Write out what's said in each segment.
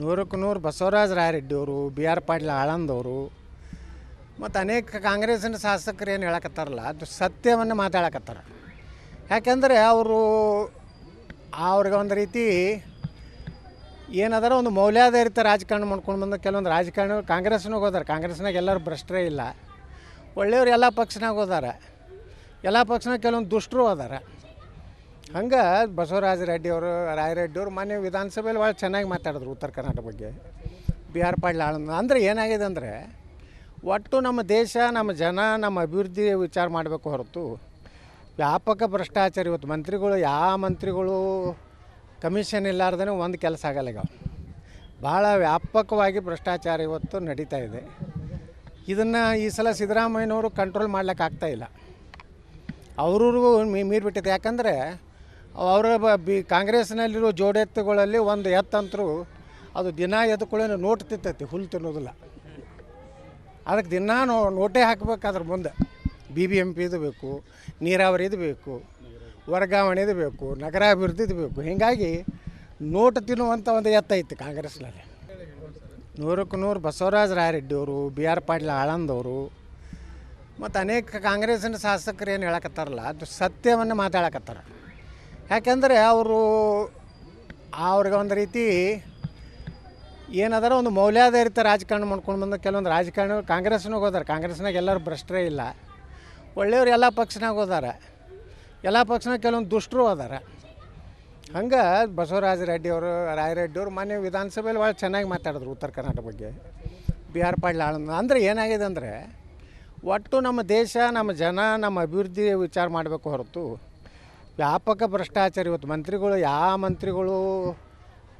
ನೂರಕ್ಕೆ ನೂರು ಬಸವರಾಜ ರಾಯರೆಡ್ಡಿಯವರು, ಬಿ ಆರ್ ಪಾಟೀಲ್ ಆಳಂದವರು ಮತ್ತು ಅನೇಕ ಕಾಂಗ್ರೆಸ್ಸಿನ ಶಾಸಕರು ಏನು ಹೇಳಕತ್ತಾರಲ್ಲ, ಅದು ಸತ್ಯವನ್ನು ಮಾತಾಡಕತ್ತಾರ. ಯಾಕೆಂದರೆ ಅವರು ಅವ್ರಿಗೆ ಒಂದು ರೀತಿ ಏನದಾರ ಒಂದು ಮೌಲ್ಯಾಧಾರಿತ ರಾಜಕಾರಣ ಮಾಡ್ಕೊಂಡು ಬಂದ ಕೆಲವೊಂದು ರಾಜಕಾರಣ ಕಾಂಗ್ರೆಸ್ನಾಗ ಹೋದಾರೆ. ಕಾಂಗ್ರೆಸ್ನಾಗ ಎಲ್ಲರೂ ಭ್ರಷ್ಟರೇ ಇಲ್ಲ. ಒಳ್ಳೆಯವ್ರು ಎಲ್ಲ ಪಕ್ಷನಾಗ ಹೋದಾರ. ಎಲ್ಲ ಪಕ್ಷನಾಗ ಕೆಲವೊಂದು ದುಷ್ಟರು ಹೋದಾರ. ಹಂಗೆ ಬಸವರಾಜ ರೆಡ್ಡಿ ಅವರು ರಾಯರೆಡ್ಡಿ ಅವರು ಮೊನ್ನೆ ವಿಧಾನಸಭೆಯಲ್ಲಿ ಭಾಳ ಚೆನ್ನಾಗಿ ಮಾತಾಡಿದ್ರು ಉತ್ತರ ಕರ್ನಾಟಕ ಬಗ್ಗೆ. ಬಿ ಆರ್ ಪಾಟೀಲ್ ಅಂದರೆ ಏನಾಗಿದೆ ಅಂದರೆ ಒಟ್ಟು ನಮ್ಮ ದೇಶ, ನಮ್ಮ ಜನ, ನಮ್ಮ ಅಭಿವೃದ್ಧಿ ವಿಚಾರ ಮಾಡಬೇಕು ಹೊರತು ವ್ಯಾಪಕ ಭ್ರಷ್ಟಾಚಾರ ಇವತ್ತು ಮಂತ್ರಿಗಳು, ಯಾವ ಮಂತ್ರಿಗಳು ಕಮಿಷನ್ ಇಲ್ಲಾರ್ದೇ ಒಂದು ಕೆಲಸ ಆಗಲ್ಲ ಈಗ. ಭಾಳ ವ್ಯಾಪಕವಾಗಿ ಭ್ರಷ್ಟಾಚಾರ ಇವತ್ತು ನಡೀತಾ ಇದೆ. ಇದನ್ನು ಈ ಸಲ ಸಿದ್ದರಾಮಯ್ಯನವರು ಕಂಟ್ರೋಲ್ ಮಾಡ್ಲಿಕ್ಕೆ ಆಗ್ತಾಯಿಲ್ಲ ಅವ್ರಿಗೂ ಮೀ ಬಿಟ್ಟಿದೆ. ಯಾಕಂದರೆ ಅವರ ಬ ಕಾಂಗ್ರೆಸ್ನಲ್ಲಿರೋ ಜೋಡೆತ್ತುಗಳಲ್ಲಿ ಒಂದು ಎತ್ತಂತರೂ ಅದು ದಿನ ಎದ್ಕೊಳ್ಳೋ ನೋಟ್ ತಿತ್ತೈತಿ, ಹುಲ್ ತಿನ್ನೋದಿಲ್ಲ. ಅದಕ್ಕೆ ದಿನ ನೋ, ನೋಟೇ ಹಾಕಬೇಕಾದ್ರೆ ಮುಂದೆ. ಬಿ ಬಿ ಎಂ ಪಿದು ಬೇಕು ನೀರಾವರಿದು ಬೇಕು ವರ್ಗಾವಣೆದು ಬೇಕು ನಗರಾಭಿವೃದ್ಧಿದು ಬೇಕು. ಹೀಗಾಗಿ ನೋಟ್ ತಿನ್ನುವಂಥ ಒಂದು ಎತ್ತೈತಿ ಕಾಂಗ್ರೆಸ್ನಲ್ಲಿ. ನೂರಕ್ಕೆ ನೂರು ಬಸವರಾಜ ರಾಯರೆಡ್ಡಿಯವರು ಬಿ ಆರ್ ಪಾಟೀಲ್ ಆಳಂದವರು ಮತ್ತು ಅನೇಕ ಕಾಂಗ್ರೆಸ್ಸಿನ ಶಾಸಕರು ಏನು ಹೇಳಕತ್ತಾರಲ್ಲ, ಅದು ಸತ್ಯವನ್ನು ಮಾತಾಡಕತ್ತಾರ. ಯಾಕೆಂದರೆ ಅವರು ಅವ್ರಿಗೆ ಒಂದು ರೀತಿ ಏನಾದರೂ ಒಂದು ಮೌಲ್ಯಾಧಾರಿತ ರಾಜಕಾರಣ ಮಾಡ್ಕೊಂಡು ಬಂದ ಕೆಲವೊಂದು ರಾಜಕಾರಣ ಕಾಂಗ್ರೆಸ್ನಾಗ ಹೋದಾರೆ. ಕಾಂಗ್ರೆಸ್ನಾಗ ಎಲ್ಲರೂ ಭ್ರಷ್ಟರೇ ಇಲ್ಲ. ಒಳ್ಳೆಯವ್ರು ಎಲ್ಲ ಪಕ್ಷನಾಗ ಹೋದಾರ. ಎಲ್ಲ ಪಕ್ಷನಾಗ ಕೆಲವೊಂದು ದುಷ್ಟರು ಹೋದಾರ. ಹಂಗೆ ಬಸವರಾಜ ರೆಡ್ಡಿ ಅವರು ರಾಯರೆಡ್ಡಿ ಅವರು ಮೊನ್ನೆ ವಿಧಾನಸಭೆಯಲ್ಲಿ ಭಾಳ ಚೆನ್ನಾಗಿ ಮಾತಾಡಿದ್ರು ಉತ್ತರ ಕರ್ನಾಟಕ ಬಗ್ಗೆ. ಬಿ ಆರ್ ಅಂದ್ರೆ ಅಂದರೆ ಏನಾಗಿದೆ ಅಂದರೆ, ಒಟ್ಟು ನಮ್ಮ ದೇಶ, ನಮ್ಮ ಜನ, ನಮ್ಮ ಅಭಿವೃದ್ಧಿ ವಿಚಾರ ಮಾಡಬೇಕು ಹೊರತು ವ್ಯಾಪಕ ಭ್ರಷ್ಟಾಚಾರ ಇವತ್ತು. ಮಂತ್ರಿಗಳು, ಯಾವ ಮಂತ್ರಿಗಳು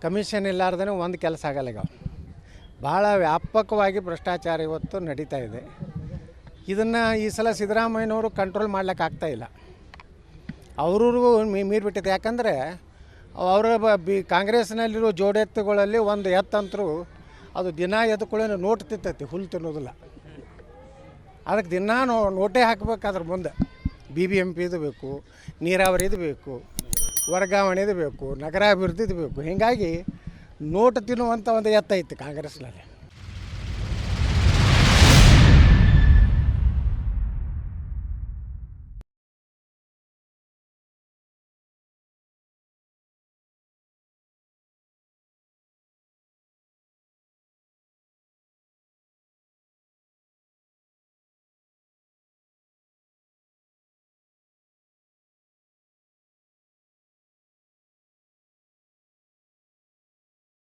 ಕಮಿಷನ್ ಇಲ್ಲಾರ್ದೇ ಒಂದು ಕೆಲಸ ಆಗಲ್ಲ ಈಗ. ಭಾಳ ವ್ಯಾಪಕವಾಗಿ ಭ್ರಷ್ಟಾಚಾರ ಇವತ್ತು ನಡೀತಾ ಇದೆ. ಇದನ್ನು ಈ ಸಲ ಸಿದ್ದರಾಮಯ್ಯನವರು ಕಂಟ್ರೋಲ್ ಮಾಡ್ಲಿಕ್ಕೆ ಇಲ್ಲ. ಅವ್ರಿಗೂ ಮೀರಿ ಬಿಟ್ಟಿದೆ. ಯಾಕಂದರೆ ಅವರ ಬ ಕಾಂಗ್ರೆಸ್ನಲ್ಲಿರೋ ಜೋಡೆತ್ತುಗಳಲ್ಲಿ ಒಂದು ಎತ್ತಂತರೂ ಅದು ದಿನ ಎದ್ಕೊಳ್ಳೋ ನೋಟ್ ತಿತ್ತೈತಿ, ಹುಲ್ಲು ತಿನ್ನೋದಿಲ್ಲ. ಅದಕ್ಕೆ ದಿನ ನೋಟೇ ಹಾಕ್ಬೇಕಾದ್ರೆ ಮುಂದೆ. ಬಿ ಬಿ ಎಂ ಪಿದು ಬೇಕು ನೀರಾವರಿದು ಬೇಕು ವರ್ಗಾವಣೆದು ಬೇಕು ನಗರಾಭಿವೃದ್ಧಿದು ಬೇಕು. ಹೀಗಾಗಿ ನೋಟು ತಿನ್ನುವಂಥ ಒಂದು ಎತ್ತೈತಿ ಕಾಂಗ್ರೆಸ್ನಲ್ಲಿ.